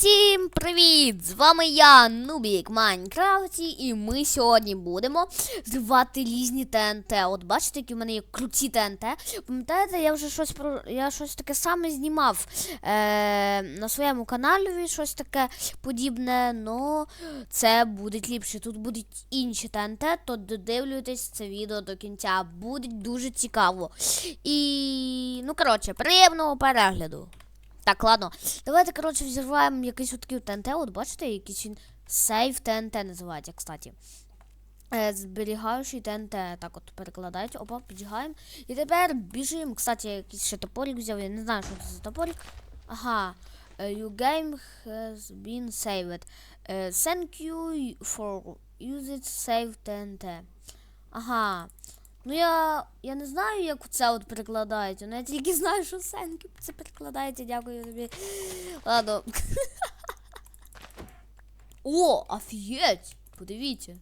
Всім привіт! З вами я, Нубік Майнкрафті, і ми сьогодні будемо зривати різні ТНТ. От бачите, які в мене є круті ТНТ. Пам'ятаєте, я вже щось про я щось таке саме знімав е, на своєму каналі, щось таке подібне, но це буде ліпше. Тут будуть інші ТНТ, то додивлюйтесь це відео до кінця. Буде дуже цікаво. І ну коротше, приємного перегляду. Так, ладно. Давайте, коротше, взірваємо якийсь такий ТНТ. От бачите, якийсь він сейф ТНТ називається, кстати. Е, зберігаючий ТНТ. Так от перекладають. Опа, піджигаємо. І тепер біжимо. Кстати, я якийсь ще топорик взяв. Я не знаю, що це за топорик. Ага. Е, Your game has been saved. Е, Thank you for using save TNT. Ага. Ну я, я не знаю, як це от перекладається, але я тільки знаю, що сенки це перекладається, дякую тобі. Ладно. О, офігеть! Подивіться.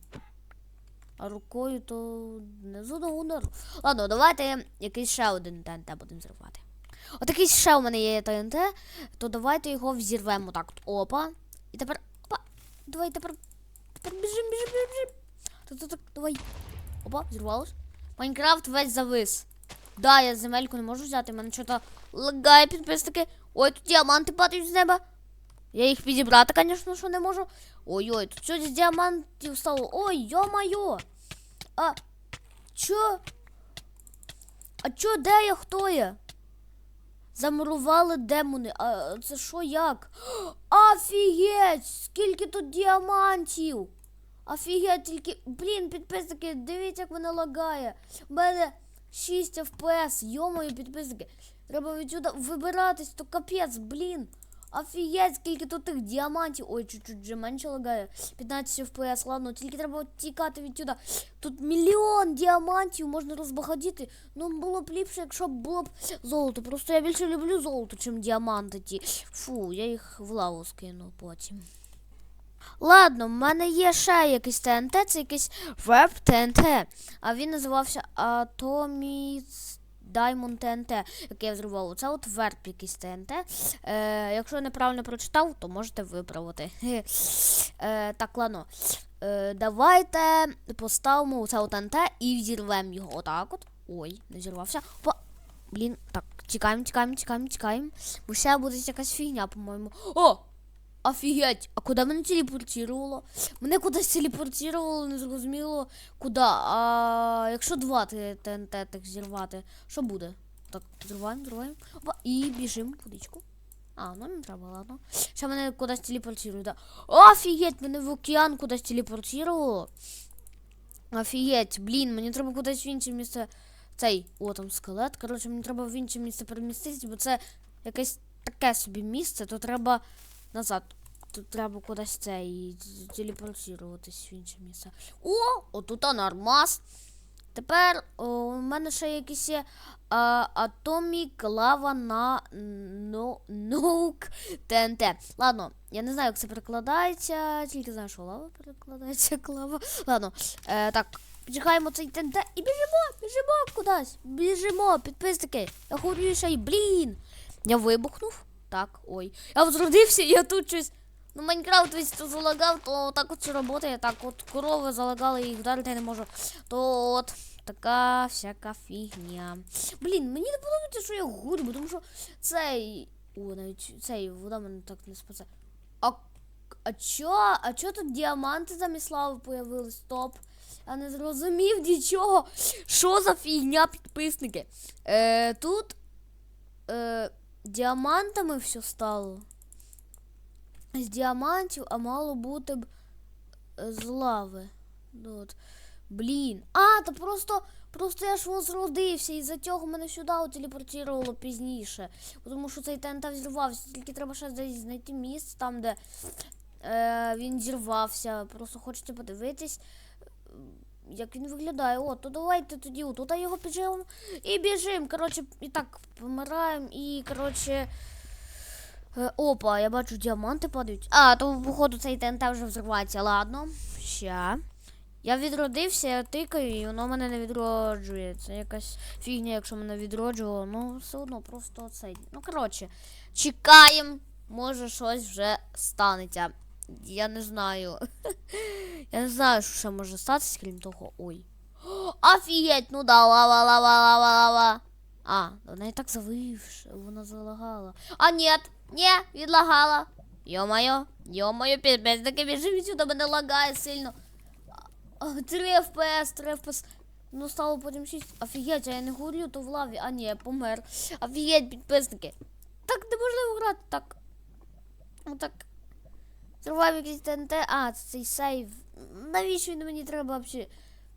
А рукою то не одного удару. Ладно, давайте якийсь ще один ТНТ будемо зривати. Отакий ще у мене є ТНТ, то давайте його взірвемо так. От. Опа. І тепер. Опа. Давай тепер. Тепер біжим, біжим, біжим. Так, так, так, давай. Опа, зірвалось. Майнкрафт весь завис. Да, я земельку не можу взяти, мене що-то лагає підписники. Ой, тут діаманти падають з неба. Я їх підібрати, звісно, що не можу. Ой-ой, тут з діамантів стало. Ой, йо-майо. А чо? А чо, де я, хто я? Замурували демони. А це що як? Офігеть! Скільки тут діамантів! Офігеть, тільки. Блін, підписники, дивіться, як мене лагає. У мене 6 FPS, йомою, підписники. Треба відсюди вибиратись, то капець, блін. Офігеть, скільки тут тих діамантів. Ой, чуть-чуть вже менше лагає. 15 FPS, ладно, тільки треба тікати відсюди. Тут мільйон діамантів можна розбагатіти. Ну, було б ліпше, якщо б було б золото. Просто я більше люблю золото, чим діаманти ті. Фу, я їх в лаву скину потім. Ладно, в мене є ще якийсь ТНТ, це якийсь веб ТНТ. А він називався Atomic Diamond ТНТ, який я зривав. Це от верб якийсь ТНТ. Е, якщо я неправильно прочитав, то можете виправити. Е, так, ладно. Е, давайте поставимо це от ТНТ і взірвемо його. Отак от. Ой, не зірвався. Опа. Блін, так, тікаємо, тікаємо, тікаємо, тікаємо. Бо ще буде якась фігня, по-моєму. О! Офігеть, а куди мене телепортувало? Мене кудись телепортувало, не зрозуміло куди. А якщо два ТНТ так зірвати, що буде? Так, зриваємо, зриваємо. І біжимо водичку. А, ну не треба, ладно. Ще мене кудись телепортує, да. Офігеть, мене в океан кудись телепортувало. Офігеть, блін, мені треба кудись в інше місце. Цей, о, там скелет. Коротше, мені треба в інше місце переміститись, бо це якесь таке собі місце, то треба назад. Тут треба кудись це і телепортуватись в інше місце. О, отут нормас. Тепер о, у мене ще якісь є Atomic Lava на no, Nuke TNT. Ладно, я не знаю, як це перекладається. Тільки знаю, що лава перекладається як лава. Ладно, е, так, чекаємо цей ТНТ і біжимо, біжимо кудись. Біжимо, підписники. Я хочу ще й, блін. Я вибухнув. Так, ой. Я возродився, я тут щось. Ну, Майнкрафт весь то залагав, то так от все працює. Так от корови залагали, вдарити я не можу. То от така всяка фігня. Блін, мені не подобається, що я гурю, тому що цей. О, навіть цей вода мене так не спасе. А а чо? А чо тут діаманти замість лави появились? Стоп. Я не зрозумів нічого. Що за фігня, підписники? Е, Тут. Е, діамантами все стало. З діамантів, а мало бути б е, з лави. Ну, От. Блін. А, то просто просто я ж возродився, і за цього мене сюди телепортувало пізніше. Тому що цей ТНТ взірвався. Тільки треба ще десь знайти місце там, де е, він зірвався. Просто хочете подивитись. Як він виглядає, о, то давайте тоді тут його підживемо і біжимо. Коротше, і так помираємо і, коротше. Е, Опа, я бачу, діаманти падають. А, то, походу, цей ТНТ вже взривається. Ладно. Ща. Я відродився, я тикаю, і воно мене не відроджує. Це якась фігня, якщо мене відроджувало. Ну, все одно, просто цей. Ну, коротше, чекаємо. може щось вже станеться. Я не знаю. Я не знаю, що ще може статися, крім того. Ой. Офігеть, ну да, лава, лава, лава, лава. А, вона і так завивши, вона залагала. А нет, ні, відлагала. Йо-моє, йо-моє, підписники, біжи сюди, мене лагає сильно. А, 3 FPS, 3 FPS. Ну, стало потім 6. Офігеть, а я не горю, то в лаві. А ні, я помер. Офігеть, підписники. Так неможливо грати, так. Ну так. Якийсь ТНТ. А, це цей сейв. Навіщо він мені треба взагалі?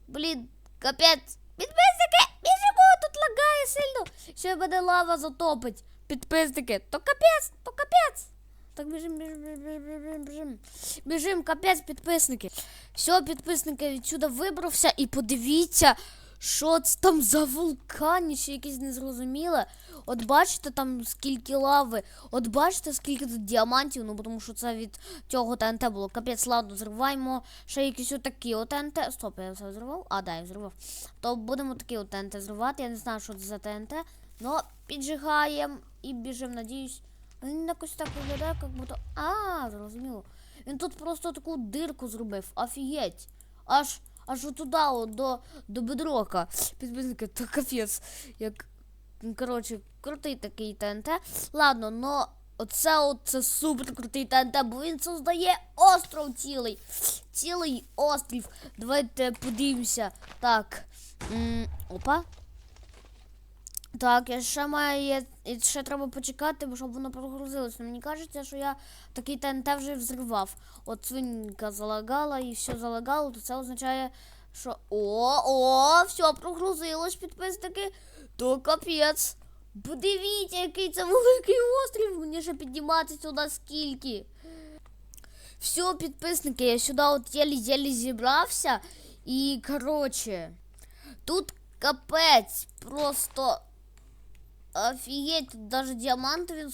Блін, капець. Підписники! Біжимо, тут лагає сильно. Ще мене лава затопить. Підписники. То капець, то капець. Так біжим, біжим, біжим, біжим, біжим. Капець, підписники. Все, підписники відсюди вибрався і подивіться, що це там за вулканіще якесь незрозуміле. От бачите там скільки лави, от бачите, скільки тут діамантів, ну тому що це від цього ТНТ було. Капець, ладно, зриваємо ще якісь отакі от ТНТ. Стоп, я все зривав? А, да, я зривав. То будемо такі от ТНТ зривати. Я не знаю, що це за ТНТ. Ну, піджигаємо і біжимо, надіюсь. Він якось так виглядає, як будто. А, зрозуміло. Він тут просто таку дирку зробив. Офігеть. Аж аж отуди, от, до, до бедрока. Підписники, то капець. Як. ну, Коротше, крутий такий ТНТ. Ладно, но оце от це супер крутий ТНТ, бо він создає остров цілий. Цілий острів. Давайте подивимося. Так. М, опа. Так, я ще маю, і ще треба почекати, щоб воно прогрузилось. Ну, Мені кажеться, що я такий ТНТ вже взривав. От свинка залагала і все залагало, то це означає, що. О, о, все, прогрузилось, підписники. То капець. Подивіться, який це великий острів. Мені ще підніматися сюди скільки. Все, підписники, я сюди от єлі-єлі зібрався. І, коротше, тут капець. Просто Офігеть, тут даже діаманти він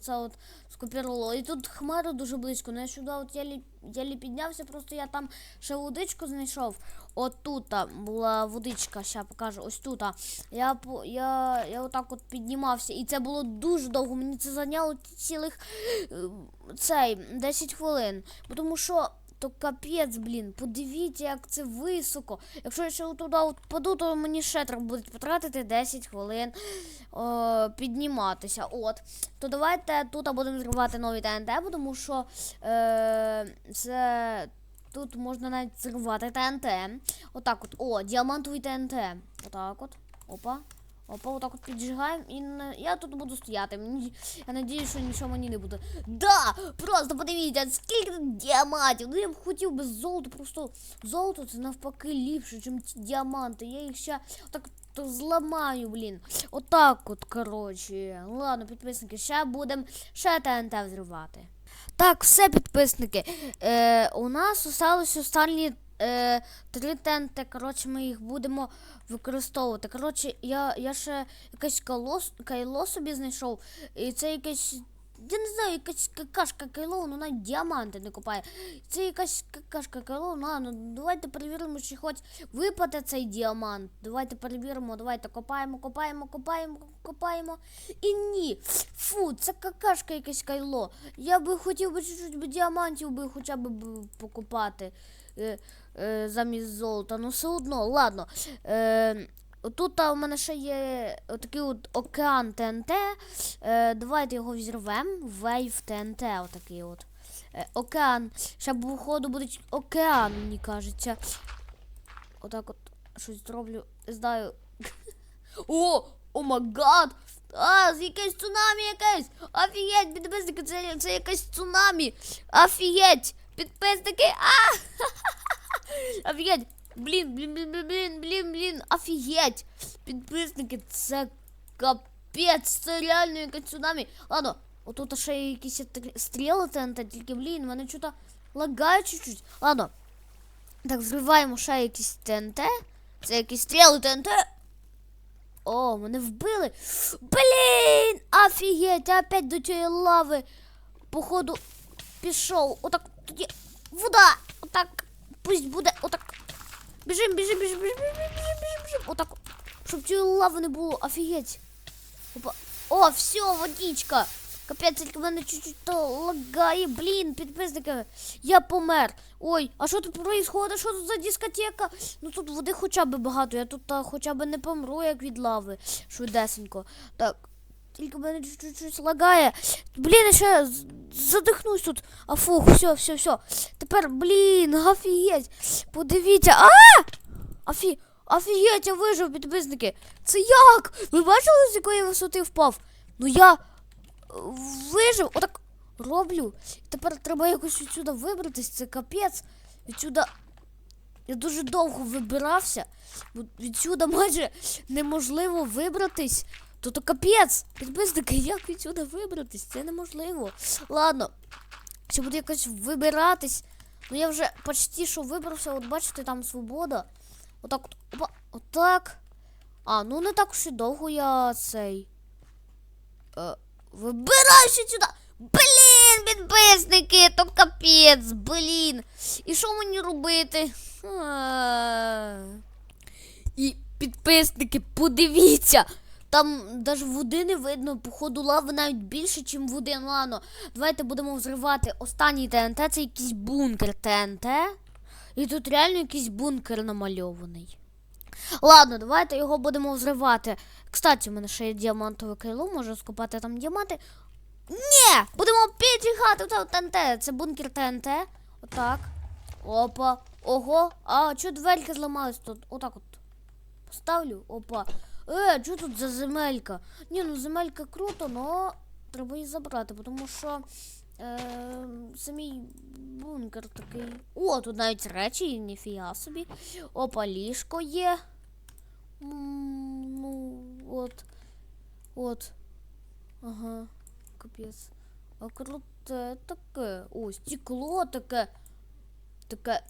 це от скопірувало. І тут хмара дуже близько. Ну я сюди от єлі, єлі піднявся, просто я там ще водичку знайшов. От тут була водичка, ще покажу. Ось тут. Я, я, я отак от піднімався. І це було дуже довго. Мені це зайняло цілих е, цей 10 хвилин. Тому що. То капець, блін, подивіться, як це високо. Якщо я ще туди впаду, то мені ще треба буде потратити 10 хвилин о, підніматися. От. То давайте тут будемо зривати нові ТНТ, тому що е, це тут можна навіть зривати ТНТ. Отак от. О, діамантовий ТНТ. Отак от. Опа. Опа, отак от піджигаємо і на- я тут буду стояти. Мені, я надіюсь, що нічого мені не буде. Да! Просто подивіться, скільки тут діамантів. Ну я б хотів би золото, просто золото це навпаки ліпше, ніж діаманти. Я їх ще так то зламаю, блін. Отак от, коротше. Ладно, підписники, ще будемо ще ТНТ взривати. Так, все, підписники. Е, у нас осталось останні е, три тенти. Коротше, ми їх будемо використовувати. Коротше, я, я ще якесь кайло, кайло собі знайшов. І це якесь. Я не знаю, якась какашка кайло, воно навіть діаманти не копає. Це якась какашка кайло, ну, ну давайте перевіримо, чи хоч випаде цей діамант. Давайте перевіримо, давайте копаємо, копаємо, копаємо, копаємо. І ні. Фу, це какашка якесь кайло. Я би хотів би чуть-чуть діамантів би хоча б покупати е, замість золота. Ну все одно, ладно. Е, Тут у мене ще є отакий от океан ТНТ. Е, давайте його взірвемо. Вейв ТНТ, отакий от. Е, океан. Ще по ходу буде океан, мені кажеться. Отак от щось зроблю. Не знаю. О! О магад! А, якесь цунамі якесь! Офігеть, підписники, це, це якесь цунамі! Офігеть! Підписники! А! Офігеть! Блін, блін, блін, блін, блін, блін, блін, офігеть! Підписники, це капець, це реально якесь цунамі. Ладно, отут ще є якісь тр- стріли ТНТ, тільки, блін, мене чого лагає чуть-чуть. Ладно. Так, зриваємо ще якісь ТНТ. Це якісь стріли ТНТ. О, мене вбили. Блін! Офігеть, я опять до цієї лави. Походу, пішов. Отак тоді. Вода! Отак. Пусть буде. Отак. Біжим, біжим, біжим, біжим, біжим, біжим, біжим, біжим. Отак. Щоб цієї лави не було. Офігеть. Опа. О, все, водичка. Капець, тільки в мене чуть-чуть то лагає. Блін, підписники, я помер. Ой, а що тут происходит? Що тут за дискотека? Ну тут води хоча б багато, я тут а, хоча б не помру, як від лави. Швидесенько. Так. Тільки мене щось лагає. Блін, я ще задихнусь тут. А фух, все, все, все. Тепер, блін, офігеть. Подивіться. А! Офі... Офігеть, я вижив, підписники. Це як? Ви бачили, з якої висоти впав? Ну я е, вижив. Отак роблю. Тепер треба якось відсюди вибратись. Це капець. Відсюди. Я дуже довго вибирався. Відсюди майже неможливо вибратись. То то. Підписники, як відсюди вибратись? Це неможливо. Ладно. Ще буду якось вибиратись. Ну я вже почти що вибрався. От бачите, там свобода. Отак от. Опа, отак. А, ну не так уж і довго я цей. Е, вибираюся сюди. Блін, підписники, то капець, блін. І що мені робити? А. І підписники, подивіться. Там навіть води не видно, походу лави навіть більше, ніж води. Ну ладно, давайте будемо взривати останній ТНТ, це якийсь бункер ТНТ. І тут реально якийсь бункер намальований. Ладно, давайте його будемо взривати. Кстати, у мене ще є діамантове крило, можу скопати там діаманти. Ні! Будемо піджигати це ТНТ. Це бункер ТНТ. Отак. Опа. Ого. А, чого дверки зламались тут? Отак от. Поставлю. Опа. Е, що тут за земелька? Ні, ну земелька круто, но треба її забрати, тому що е, самий бункер такий. О, тут навіть речі, ніфіга собі. Опа, ліжко є. Ну, от. От. Ага, капець. А круте таке. О, стекло таке. Таке.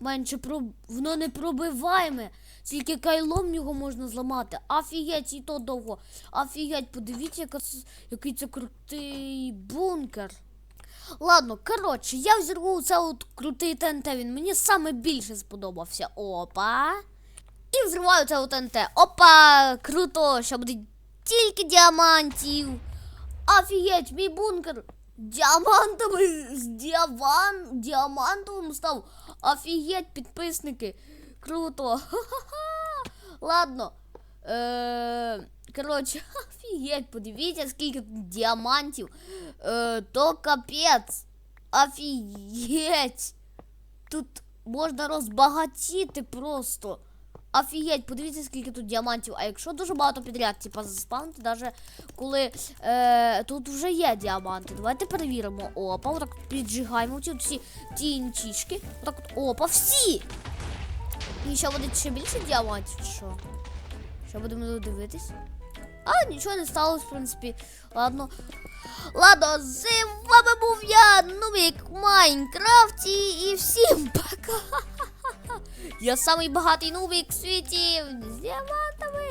Менше про... воно не пробиваємо. Тільки кайлом його можна зламати. Офігеть, і то довго. Офігеть, подивіться, яка який це крутий бункер. Ладно, коротше, я взірву це от крутий ТНТ. Він мені саме більше сподобався. Опа. І взриваю це от ТНТ. Опа! Круто! Що буде тільки діамантів. Офігеть, мій бункер. Діамантовий з діаван, діамантовим став. Офігеть, підписники. Круто. Ха-ха-ха. Ладно. Е, коротше, офігеть, подивіться, скільки тут діамантів. Е, то капець. Офігеть. Тут можна розбагатіти просто. Офігеть, подивіться, скільки тут діамантів. А якщо дуже багато підряд, типа заспавнити, навіть коли е, тут вже є діаманти. Давайте перевіримо. Опа, отак піджигаємо ці всі тінчишки. Отак от, опа, всі! І що буде ще більше діамантів, чи що? Що будемо дивитись? А, нічого не сталося, в принципі. Ладно. Ладно, з вами був я, Нубік в Майнкрафті, і всім пока. Я самий багатий нубик в світі з діамантами.